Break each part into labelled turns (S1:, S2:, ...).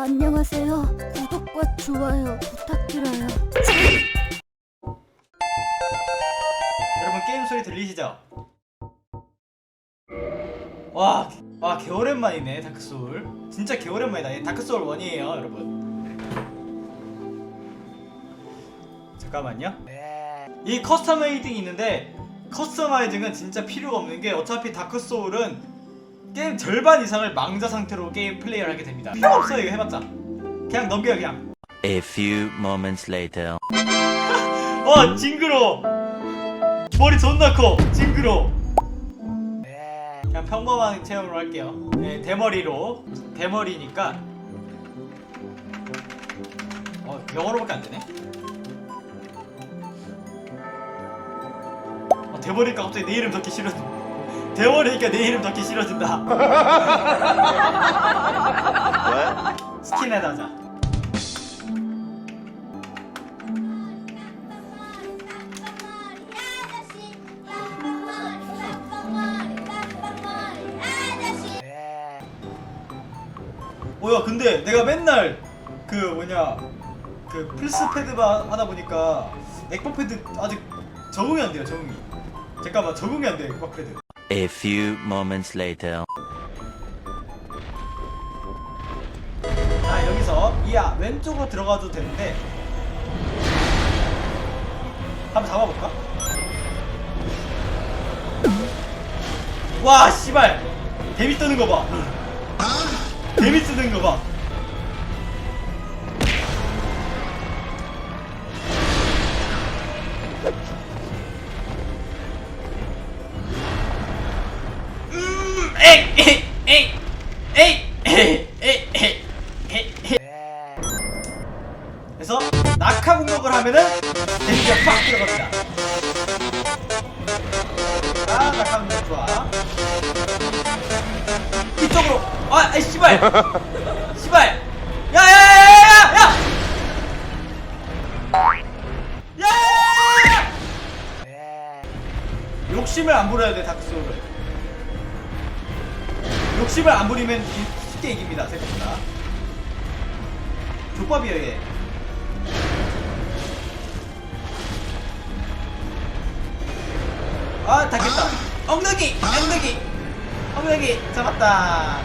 S1: 안녕하세요. 구독과 좋아요 부탁드려요.
S2: 여러분 게임 소리 들리시죠? 와, 와 개오랜만이네 다크소울. 진짜 개오랜만이다. 얘 다크소울 1이에요, 여러분. 잠깐만요. 이 커스터마이징이 있는데 커스터마이징은 진짜 필요가 없는 게 어차피 다크소울은 게임 절반 이상을 망자 상태로 게임 플레이를 하게 됩니다. 필요 없어요 이거 해봤자. 그냥 넘겨요 그냥.
S3: A few moments later.
S2: 와 징그러. 머리 존나 커. 징그러. 그냥 평범한 체험으로 할게요. 네, 대머리로 대머리니까 어 영어로밖에 안 되네. 어, 대머리니까 갑자기 내 이름 적기 싫어. 대머리니까 내 이름 적기 싫어진다. 스킨헤드 하자. 뭐야 근데 내가 맨날 그 뭐냐 그 플스 패드만 하다 보니까 액박 패드 아직 적응이 안 돼요 적응이 잠깐만 적응이 안돼 액박 패드
S3: A few moments later.
S2: 아 여기서 이야 왼쪽으로 들어가도 되는데 한번 잡아볼까? 와 씨발 데미 뜨는 거봐 데미 뜨는 거봐 낙하 공격을 하면은 데미지가 팍 들어갑니다. 아 낙하 공격 좋아. 이쪽으로. 아, 아이 씨발. 씨발. 야야야 야 야 야. 야 야 야 야 야. 욕심을 안 부려야 돼 다크소울은. 욕심을 안 부리면 이- 쉽게 이깁니다 생각보다. 족밥이에요 얘. 아 닿겠다. 엉덩이 엉덩이. 엉덩이 잡았다.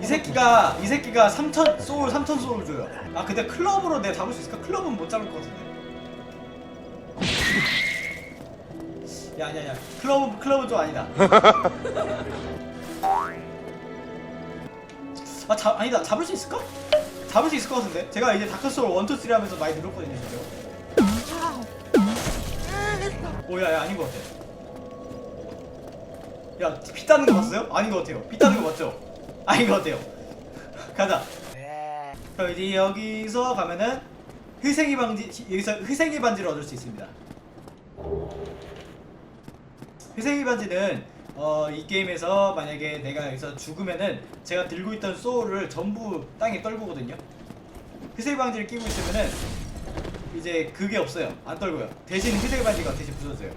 S2: 이 새끼가 이 새끼가 3천 소울 3천 소울 줘요. 아 근데 클럽으로 내가 잡을 수 있을까? 클럽은 못 잡을 것 같은데. 야 야야. 클럽은 클럽은 좀 아니다. 아 잡, 아니다. 잡을 수 있을까? 잡을 수 있을 것 같은데? 제가 이제 다크소울 1, 2, 3 하면서 많이 늘었거든요 진짜 오야 야 아닌 것 같아. 야피 따는 거 봤어요? 아닌 것 같아요. 피 따는 거 맞죠? 아닌 것 같아요. 가자. 그럼 이제 여기서 가면은 희생이 방지 여기서 희생이 반지를 얻을 수 있습니다. 희생이 반지는 어, 이 게임에서 만약에 내가 여기서 죽으면은 제가 들고 있던 소울을 전부 땅에 떨구거든요. 희생이 반지를 끼고 있으면은 이제 그게 없어요. 안 떨고요. 대신 희생이 반지가 대신 부서져요.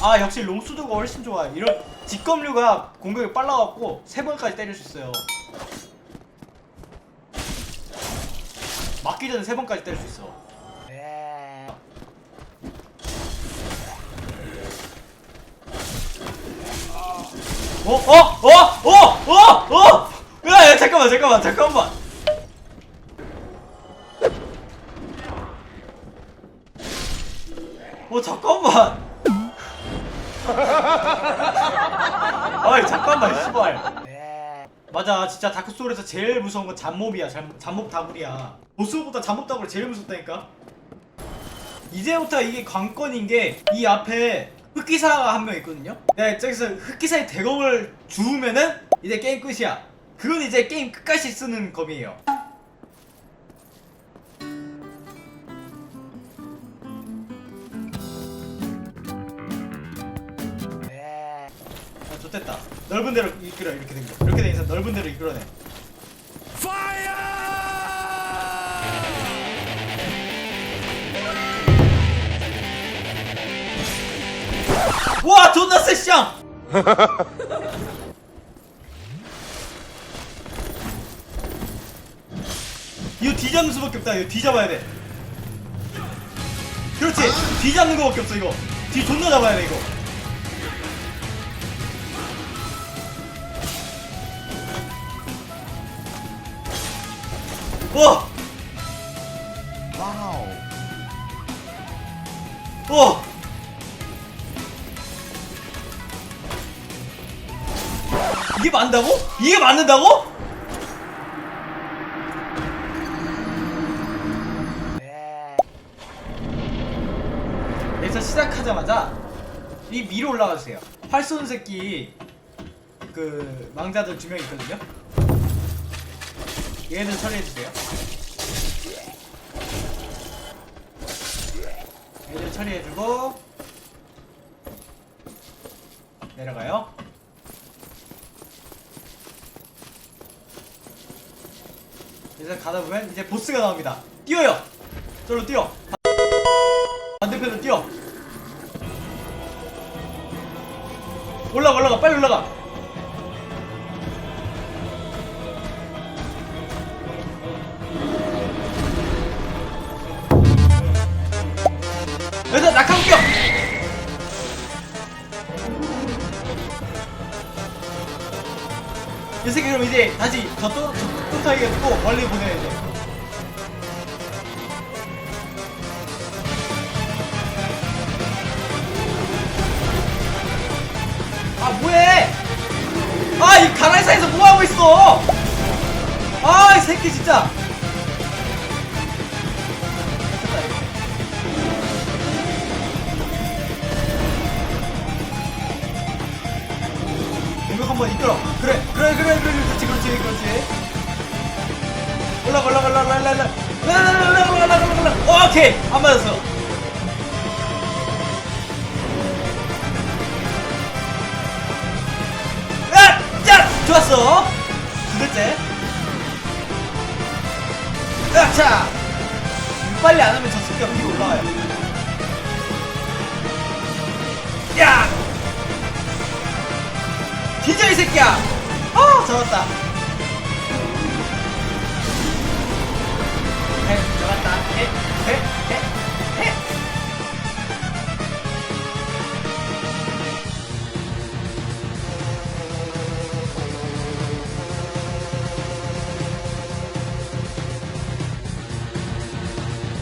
S2: 아 역시 롱수드가 훨씬 좋아요. 이런 직검류가 공격이 빨라갖고 세 번까지 때릴 수 있어요. 맞기 전에 세 번까지 때릴 수 있어. 어? 어? 어? 어? 어? 어? 야, 야, 잠깐만, 잠깐만, 잠깐만. 어, 잠깐만. 아이, 잠깐만, 씨발. 맞아. 진짜 다크소울에서 제일 무서운 건 잡몹이야. 잡, 잡몹 다굴이야. 보스보다 잡몹 다굴이 제일 무섭다니까? 이제부터 이게 관건인 게 이 앞에 흑기사가 한 명 있거든요? 네 저기서 흑기사의 대검을 주우면은 이제 게임 끝이야. 그건 이제 게임 끝까지 쓰는 검이에요 좋됐다. 넓은 대로 이끌어 이렇게 된거. 이렇게 된 이상 넓은 대로 이끌어내. 와 존나 세시야 이거 뒤잡는 수밖에 없다. 이거 뒤잡아야 돼. 그렇지. 뒤잡는 거밖에 없어 이거. 뒤 존나 잡아야 돼 이거. 와! 와우. 와! 이게 맞는다고? 이게 맞는다고? 일단 시작하자마자 이 위로 올라가 주세요. 활 쏘는 새끼 그 망자들 두 명 있거든요. 얘들 처리해 주세요. 얘들 처리해 주고 내려가요. 이제 가다 보면 이제 보스가 나옵니다. 뛰어요. 저로 뛰어. 반대편으로 뛰어. 올라가 올라가 빨리 올라가. 얘들아 낙하 공격! 이 새끼 그럼 이제 다시 저쪽 사이에 두고 멀리 보내야 돼. 아 뭐해? 아 이 가나이 사이에서 뭐 하고 있어? 아 이 새끼 진짜. 한번 이끌어. 그래, 그래, 그래, 그래, 그렇지, 그렇지, 그렇지. 올라가, 올라가, 올라가, 올라가, 올라가, 올라가, 올라가, 올라가, 올라가, 올라가. 오케이, 안 맞았어. 아, 짜, 좋았어. 두 번째. 아, 자, 이거 빨리 안 하면 저 새끼가 위로 올라와요. 야, 뒤져 이 새끼야. 아, 잡았다.